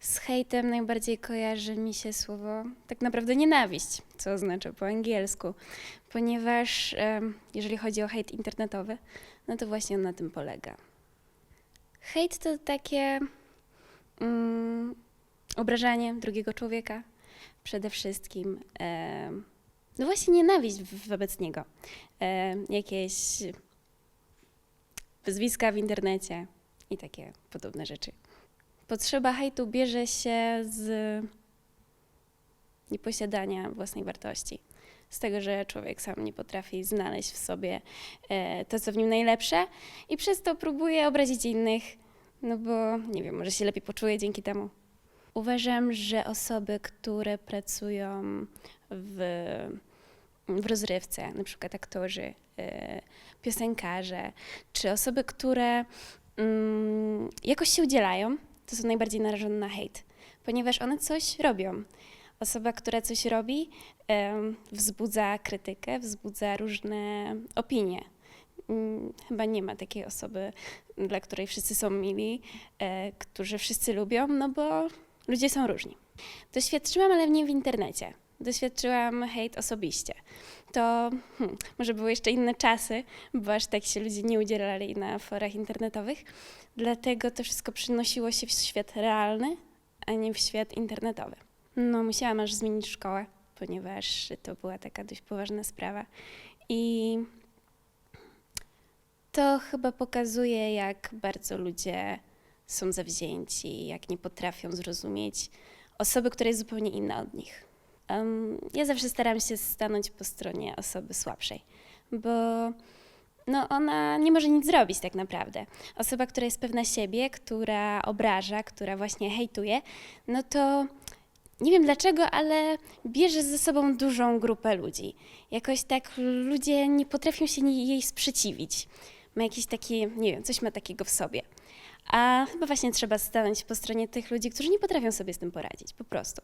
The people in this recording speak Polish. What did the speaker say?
Z hejtem najbardziej kojarzy mi się słowo tak naprawdę nienawiść, co oznacza po angielsku, ponieważ jeżeli chodzi o hejt internetowy, no to właśnie on na tym polega. Hejt to takie mm, obrażanie drugiego człowieka przede wszystkim. no właśnie nienawiść wobec niego. Jakieś wyzwiska w internecie i takie podobne rzeczy. Potrzeba hejtu bierze się z nieposiadania własnej wartości. Z tego, że człowiek sam nie potrafi znaleźć w sobie e, to, co w nim najlepsze, i przez to próbuje obrazić innych, no bo nie wiem, może się lepiej poczuje dzięki temu. Uważam, że osoby, które pracują w, w rozrywce, na przykład aktorzy, e, piosenkarze, czy osoby, które mm, jakoś się udzielają, to są najbardziej narażone na hejt, ponieważ one coś robią. Osoba, która coś robi, wzbudza krytykę, wzbudza różne opinie. Mm, Chyba nie ma takiej osoby, dla której wszyscy są mili, e, którzy wszyscy lubią, no bo ludzie są różni. Doświadczyłam, ale nie w internecie. Doświadczyłam hejt osobiście. To hmm, może były jeszcze inne czasy, bo aż tak się ludzie nie udzielali na forach internetowych. Dlatego to wszystko przynosiło się w świat realny, a nie w świat internetowy. No, musiałam aż zmienić szkołę, ponieważ to była taka dość poważna sprawa. I to chyba pokazuje, jak bardzo ludzie są zawzięci, jak nie potrafią zrozumieć osoby, która jest zupełnie inna od nich. Em, ja zawsze staram się stanąć po stronie osoby słabszej, bo no ona nie może nic zrobić tak naprawdę. Osoba, która jest pewna siebie, która obraża, która właśnie hejtuje, no to nie wiem dlaczego, ale bierze ze sobą dużą grupę ludzi. Jakoś tak ludzie nie potrafią się jej sprzeciwić. Ma jakiś taki, nie wiem, coś ma takiego w sobie. A chyba właśnie trzeba stanąć po stronie tych ludzi, którzy nie potrafią sobie z tym poradzić, po prostu.